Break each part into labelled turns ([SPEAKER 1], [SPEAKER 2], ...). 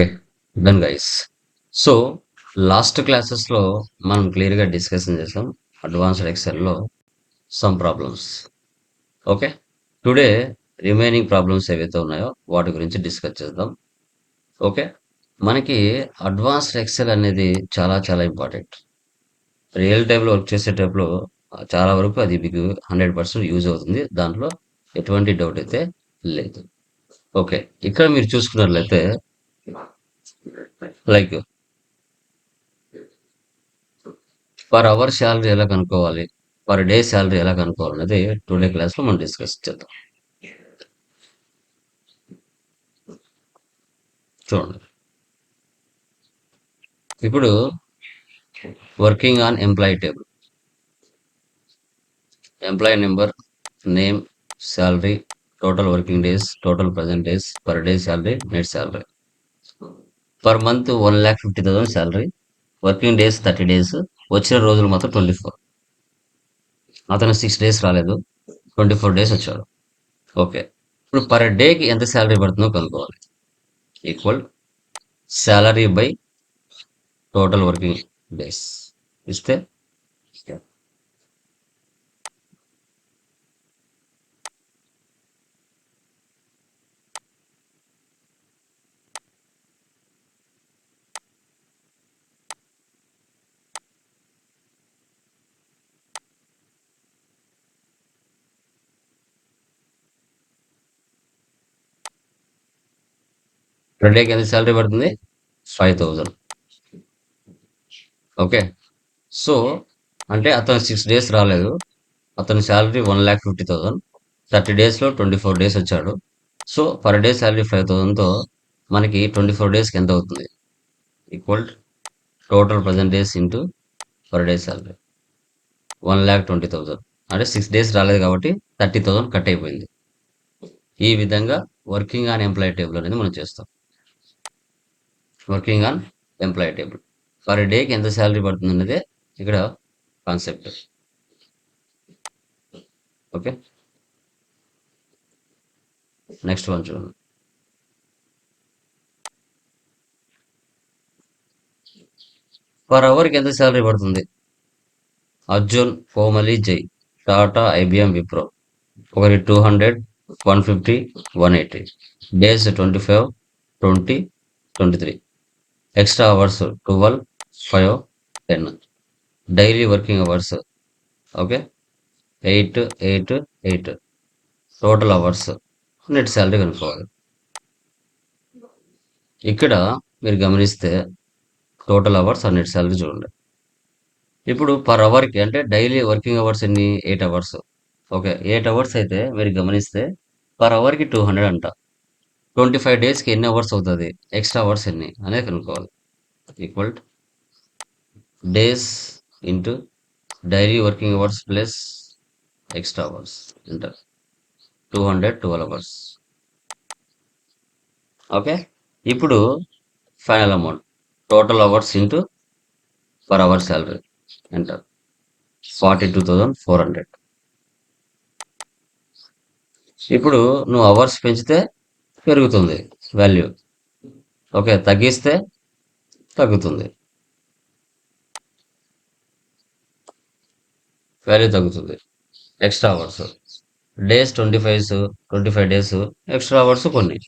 [SPEAKER 1] Okay done guys so last క్లాసెస్లో మనం క్లియర్గా డిస్కషన్ చేసాం advanced ఎక్సెల్లో some problems okay today remaining problems ఏవైతే ఉన్నాయో వాటి గురించి డిస్కస్ చేద్దాం. ఓకే మనకి అడ్వాన్స్డ్ ఎక్సెల్ అనేది చాలా చాలా ఇంపార్టెంట్ రియల్ టైంలో వర్క్ చేసేటప్పుడు చాలా వరకు అది మీకు హండ్రెడ్ పర్సెంట్ యూజ్ అవుతుంది. దాంట్లో ఎటువంటి డౌట్ అయితే లేదు. ఓకే ఇక్కడ మీరు చూసుకున్నట్లయితే లైక్ పర్ అవర్ శాలరీ ఎలా కనుక్కోవాలి? పర్ డే శాలరీ ఎలా కనుక్కోవాలి అనేది టుడే క్లాస్లో మనం డిస్కస్ చేద్దాం. చూడండి. ఇప్పుడు working on employee table employee number name salary total working days total present days per day salary net salary per month one lakh fifty thousand salary working days thirty days వచ్చిన రోజులు మాత్రం twenty four అతను six days రాలేదు twenty four days వచ్చాడు. Okay ఇప్పుడు per డేకి ఎంత salary పడుతుందో కనుక్కోవాలి. Equal salary by total working days ఇస్తే పర్ డేకి ఎంత శాలరీ పడుతుంది? ఫైవ్ థౌజండ్ ఓకే సో అంటే అతను సిక్స్ డేస్ రాలేదు. అతని salary one lakh fifty thousand thirty డేస్లో ట్వంటీ ఫోర్ డేస్ వచ్చాడు. So per day salary five థౌసండ్తో మనకి ట్వంటీ ఫోర్ డేస్కి ఎంత అవుతుంది? Equal total present days into per day salary one lakh twenty thousand అంటే సిక్స్ డేస్ రాలేదు కాబట్టి థర్టీ థౌసండ్ కట్ అయిపోయింది. ఈ విధంగా వర్కింగ్ ఆన్ ఎంప్లాయీ టేబుల్ అనేది మనం చేస్తాం. Working on employee table per డేకి ఎంత శాలరీ పడుతుంది అనేది ఇక్కడ కాన్సెప్ట్ ఓకే నెక్స్ట్ వన్ చూడండి. పర్ అవర్కి ఎంత శాలరీ పడుతుంది? అర్జున్ కోమలి జై టాటా ఐబిఎం విప్రో ఒకటి two hundred one fifty one eighty days twenty five twenty twenty three extra hours twelve five ten. Daily working hours. Okay? Eight eight eight. Total hours. Net salary కనుక్కోవాలి. ఇక్కడ మీరు గమనిస్తే total hours ఆ net salary చూడండి. ఇప్పుడు per అవర్కి అంటే daily working hours ఎన్ని? Eight hours. Okay? Eight hours అయితే మీరు గమనిస్తే పర్ అవర్కి టూ హండ్రెడ్ అంట. ట్వంటీ ఫైవ్ డేస్కి ఎన్ని అవర్స్ అవుతుంది? ఎక్స్ట్రా అవర్స్ ఎన్ని? అనేది కనుక్కోవాలి. Equal days into daily working hours plus extra hours inter two hundred twelve hours okay ఇప్పుడు final amount total hours into per hour salary enter forty two thousand four hundred ఇప్పుడు నువ్వు hours పెంచితే పెరుగుతుంది value okay తగ్గిస్తే తగ్గుతుంది. Value తగ్గుతుంది. Extra hours days twenty fives twenty five days extra hours కొన్ని.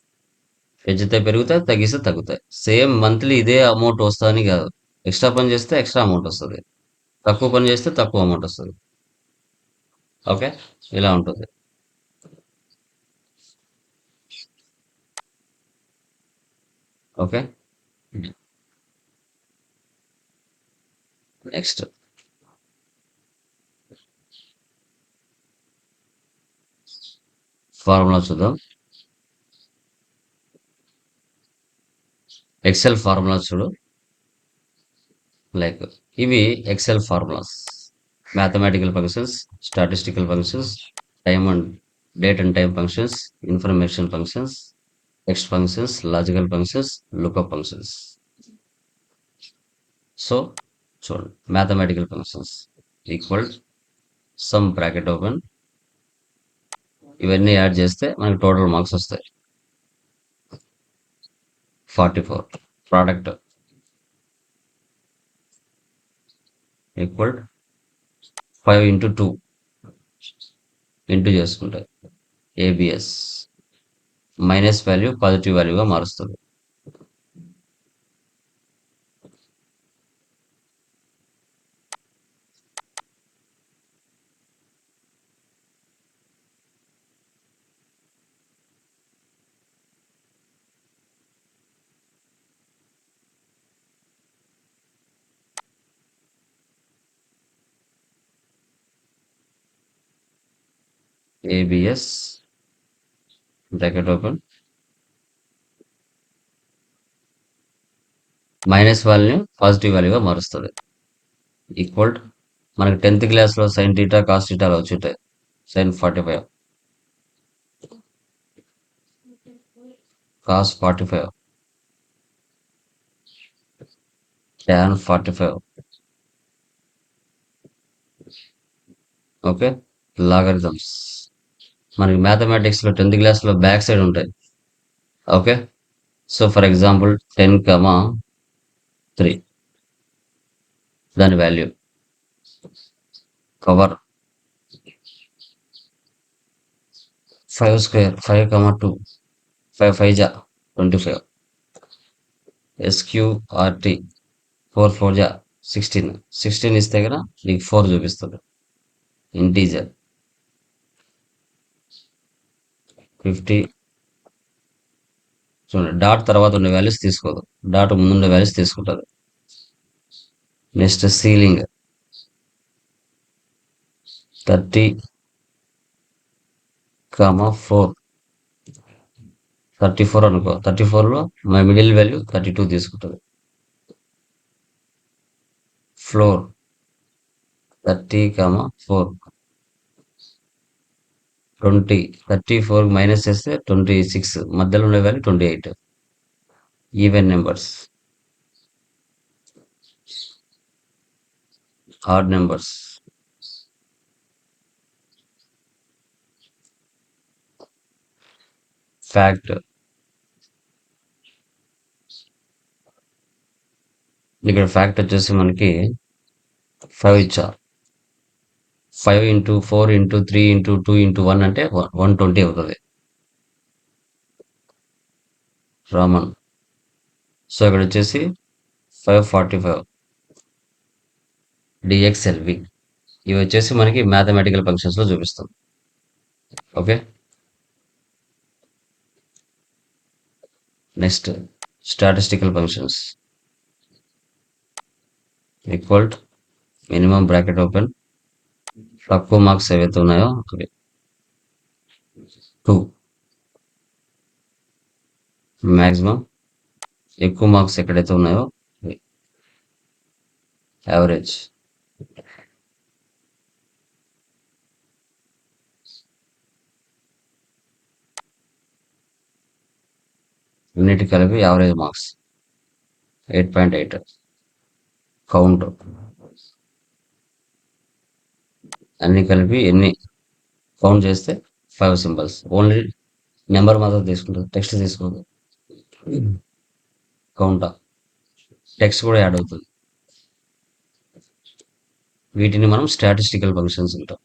[SPEAKER 1] పెంచితే పెరుగుతాయి తగ్గిస్తే తగ్గుతాయి. సేమ్ మంత్లీ ఇదే అమౌంట్ వస్తుందని కాదు. ఎక్స్ట్రా పని చేస్తే ఎక్స్ట్రా అమౌంట్ వస్తుంది. తక్కువ పని చేస్తే తక్కువ అమౌంట్ వస్తుంది. ఓకే ఇలా ఉంటుంది. ఓకే? నెక్స్ట్. ఫార్ములా చూద్దాం. ఎక్సెల్ ఫార్ములా చూడు. లైక్ ఇవి excel formulas. Mathematical functions statistical functions time and date and time functions information functions next functions logical functions lookup functions so చూడండి mathematical functions equal sum bracket open ఇవన్నీ add చేస్తే మనకి total marks వస్తాయి. Forty four product equal five into two into చేసుకుంటాయి ABS minus value positive వాల్యూగా మారుస్తుంది. ABS bracket open. Minus వాల్యూని positive వాల్యూగా మారుస్తుంది. ఈక్వల్ మనకి టెన్త్ క్లాస్లో సైన్ టీటా కాస్ టీటాలు వచ్చుంటాయి sine forty five cos forty five tan forty five okay? Logarithms. మనకి మ్యాథమెటిక్స్లో టెన్త్ క్లాస్లో బ్యాక్ సైడ్ ఉంటాయి. Okay so for example ten comma three దాని value power five square five comma two five five జా twenty five SQRT four four జా sixteen sixteen ఇస్తే కదా నీకు ఫోర్ చూపిస్తుంది. Integer fifty. చూడండి డాట్ తర్వాత ఉండే వాల్యూస్ తీసుకోదు. డాట్ ముందుండే వాల్యూస్ తీసుకుంటుంది. Next ceiling thirty comma four. Thirty four అనుకో. థర్టీ ఫోర్లో my middle value thirty two తీసుకుంటుంది. Floor thirty comma four. Twenty thirty four minus చేస్తే ట్వంటీ సిక్స్ మధ్యలో ఉండే value twenty eight even numbers odd numbers fact ఇక్కడ fact వచ్చేసి మనకి five ఇచ్చారు five into four into three into two into one అంటే one twenty అవుతుంది. Raman. So ఇక్కడ వచ్చేసి ఫైవ్ ఫార్టీ ఫైవ్. డిఎక్స్ఎల్వి. ఇవి వచ్చేసి మనకి మ్యాథమెటికల్ ఫంక్షన్స్లో చూపిస్తాం. Okay? Next statistical functions. Equal minimum bracket open తక్కువ మార్క్స్ ఏవైతే ఉన్నాయో అవి టూ మ్యాక్సిమం ఎక్కువ మార్క్స్ ఎక్కడైతే ఉన్నాయో అవి యావరేజ్ అన్నిటి కలిపి average marks eight point eight count అన్ని కలిపి ఎన్ని కౌంట్ చేస్తే ఫైవ్ సింబల్స్ ఓన్లీ నెంబర్ మాత్రం తీసుకుంటుంది. టెక్స్ట్ తీసుకోదు. కౌంటా టెక్స్ట్ కూడా యాడ్ అవుతుంది. వీటిని మనం స్టాటిస్టికల్ ఫంక్షన్స్ అంటాం.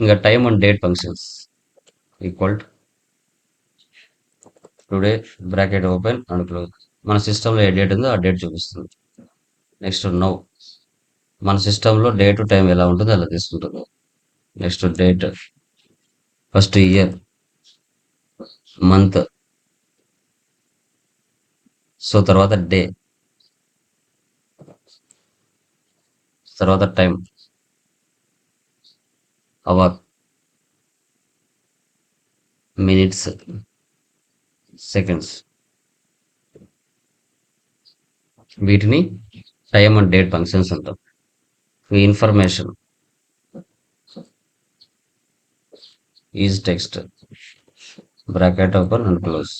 [SPEAKER 1] ఇంకా time and date functions equal today bracket open and close మన సిస్టంలో ఏ డేట్ ఉందో ఆ డేట్ చూపిస్తుంది. నెక్స్ట్ నౌ మన సిస్టంలో డే టు టైం ఎలా ఉంటుందో అలా తీసుకుంటుంది next date first year month. So తర్వాత డే. తర్వాత టైం. Hour minutes seconds. వీటిని టైం అండ్ డేట్ ఫంక్షన్స్ అంటాం. Information. Is text bracket open and close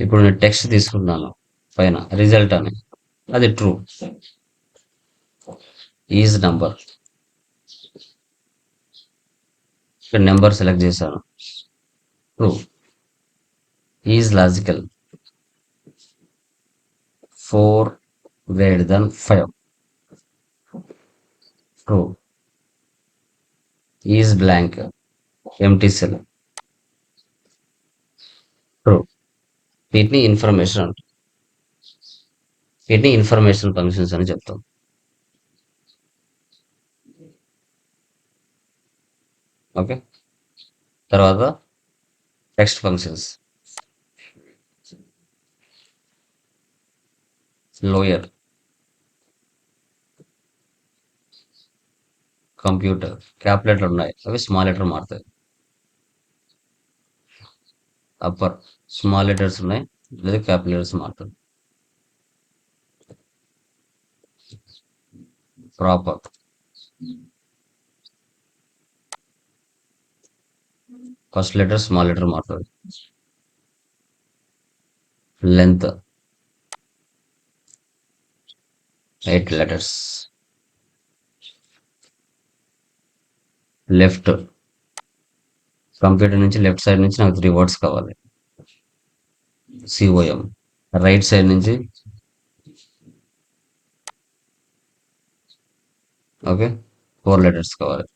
[SPEAKER 1] ఇప్పుడు నేను టెక్స్ట్ తీసుకున్నాను పైన రిజల్ట్ అని. అది ట్రూ ఈజ్ నంబర్ ఇక్కడ నెంబర్ సెలెక్ట్ చేశాను. True is logical four greater than five true is blank empty cell true వీటిని ఇన్ఫర్మేషన్ అంటారు వీటిని ఇన్ఫర్మేషన్ ఫంక్షన్స్ అని చెప్తాం. ఓకే తర్వాత text functions lower కంప్యూటర్ క్యాప్లెటర్ ఉన్నాయి అవి స్మాల్ లెటర్ మారుతాయి అప్పర్ స్మాల్ లెటర్స్ ఉన్నాయి లేదా క్యాపిటల్స్ మారుతుంది proper first letter small letter మారుతుంది length eight letters left. Computer నుంచి లెఫ్ట్ సైడ్ నుంచి నాకు త్రీ వర్డ్స్ కావాలి సిఓఎం రైట్ సైడ్ నుంచి. ఓకే. ఫోర్ లెటర్స్ కావాలి.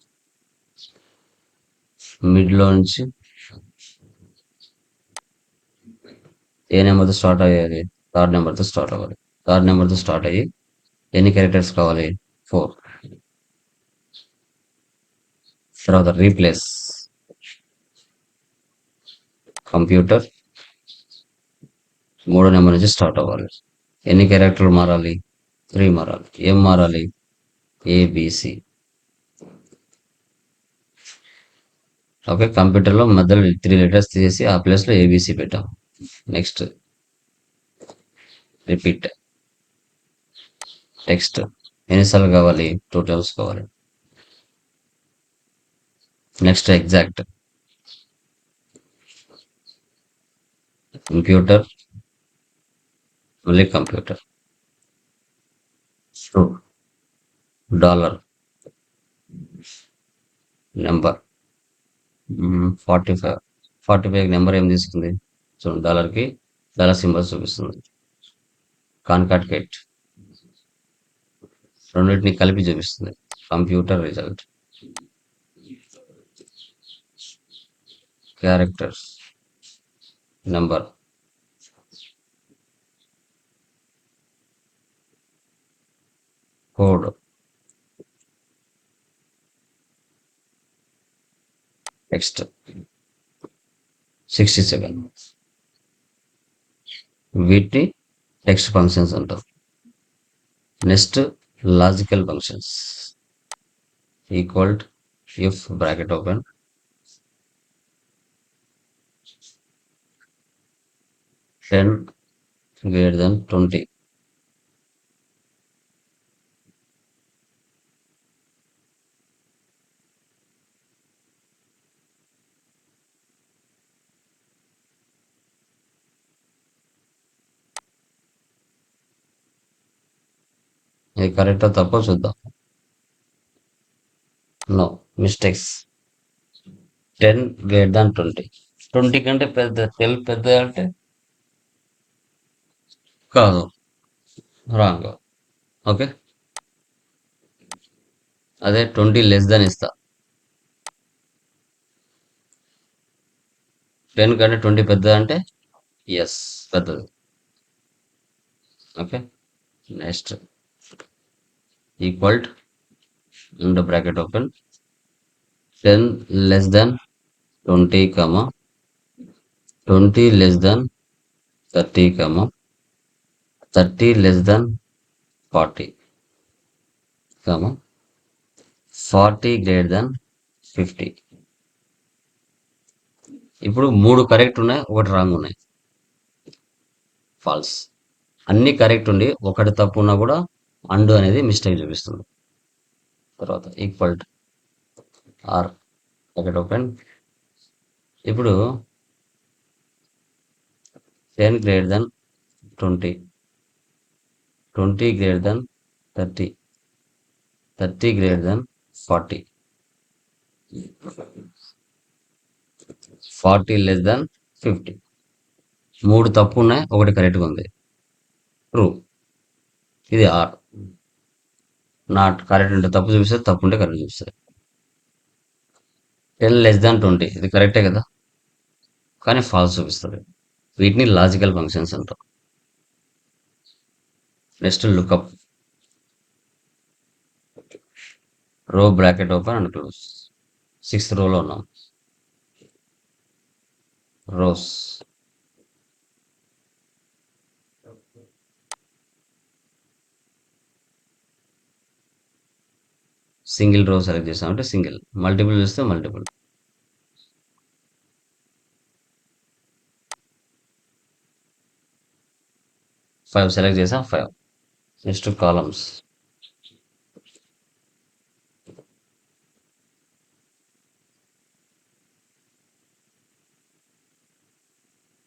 [SPEAKER 1] మిడ్లో నుంచి. ఏ నెంబర్తో స్టార్ట్ అయ్యేది థర్డ్ నెంబర్తో స్టార్ట్ అవ్వాలి. థర్డ్ నెంబర్తో స్టార్ట్ అయ్యి ఎన్ని క్యారెక్టర్స్ కావాలి? ఫోర్. తర్వాత రీప్లేస్ కంప్యూటర్ మూడో నెంబర్ నుంచి స్టార్ట్ అవ్వాలి. ఎన్ని క్యారెక్టర్లు మారాలి? త్రీ మారాలి. ఏం మారాలి? ఏబిసి ఓకే కంప్యూటర్లో మధ్యలో త్రీ లెటర్స్ తీసేసి ఆ ప్లేస్లో ఏబిసి పెట్టాం. నెక్స్ట్ రిపీట్ టెక్స్ట్ ఎన్నిసార్లు కావాలి? టూ టైమ్స్ కావాలి. నెక్స్ట్ ఎగ్జాక్ట్ కంప్యూటర్ మళ్ళీ computer so dollar number forty five forty five number ఏం తీసుకుంది? సో డాలర్కి డాలర్ సింబల్ చూపిస్తుంది. కాన్కాట్ గేట్ రెండింటిని కలిపి చూపిస్తుంది. Computer result characters number code next sixty seven వీటిని టెక్స్ట్ ఫంక్షన్స్ అంటారు next logical functions equal if bracket open ten greater than twenty. ఇది కరెక్టా తప్పో చూద్దాం. No mistakes. Ten great than twenty. Twenty కంటే పెద్ద టెన్ పెద్ద అంటే కాదు. రాంగ్. ఓకే. అదే ట్వంటీ లెస్ దెన్ ఇస్తా. టెన్ కంటే ట్వంటీ పెద్దది అంటే ఎస్ పెద్దది. Okay. Next equal and bracket open ten less than twenty comma. Twenty less than thirty comma. Thirty less than forty. Comma forty greater than fifty. ఇప్పుడు మూడు correct ఉన్నాయి ఒకటి wrong ఉన్నాయి. ఫాల్స్. అన్ని కరెక్ట్ ఉండి ఒకటి తప్పు ఉన్నా కూడా అండు అనేది మిస్టేక్ చూపిస్తుంది. తర్వాత ఈక్వల్ ఆర్. ఒకటి ఓపెన్? ఇప్పుడు ten greater than twenty. Twenty greater than thirty. Thirty greater than forty. Forty less than fifty. మూడు తప్పు ఉన్నాయి ఒకటి కరెక్ట్గా ఉంది. ట్రూ. ఇది ఆర్. నాట్ కరెక్ట్ ఉంటే తప్పు చూపిస్తుంది తప్పు ఉంటే కరెక్ట్ చూపిస్తుంది. టెన్ లెస్ దాన్ ట్వంటీ ఇది కరెక్టే కదా? కానీ ఫాల్స్ చూపిస్తుంది. వీటిని లాజికల్ ఫంక్షన్స్ అంటారు next lookup row bracket open and close sixth రోలో ఉన్నాం. రోస్ సింగిల్ రో సెలెక్ట్ చేసామంటే సింగిల్ మల్టిపుల్ చేస్తే మల్టిపుల్ ఫైవ్ సెలెక్ట్ చేసాం ఫైవ్ నెక్స్ట్ కాలమ్స్.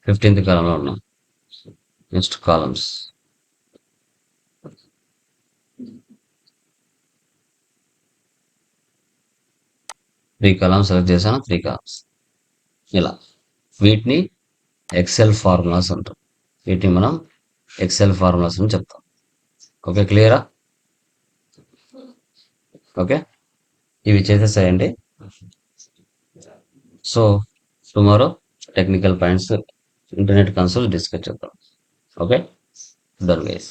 [SPEAKER 1] ఫిఫ్టీన్త్ కాలంలో ఉన్నాం. Next columns. Three columns select చేశాను త్రీ కాలమ్స్. ఇలా. వీటిని ఎక్సెల్ ఫార్ములాస్ అంటాం. వీటిని మనం ఎక్సెల్ ఫార్ములాస్ అని చెప్తాం. ఓకే క్లియరా? ఓకే ఇవి చేసేసాయండి. So tomorrow technical points internet console discuss చేద్దాం. Okay done guys.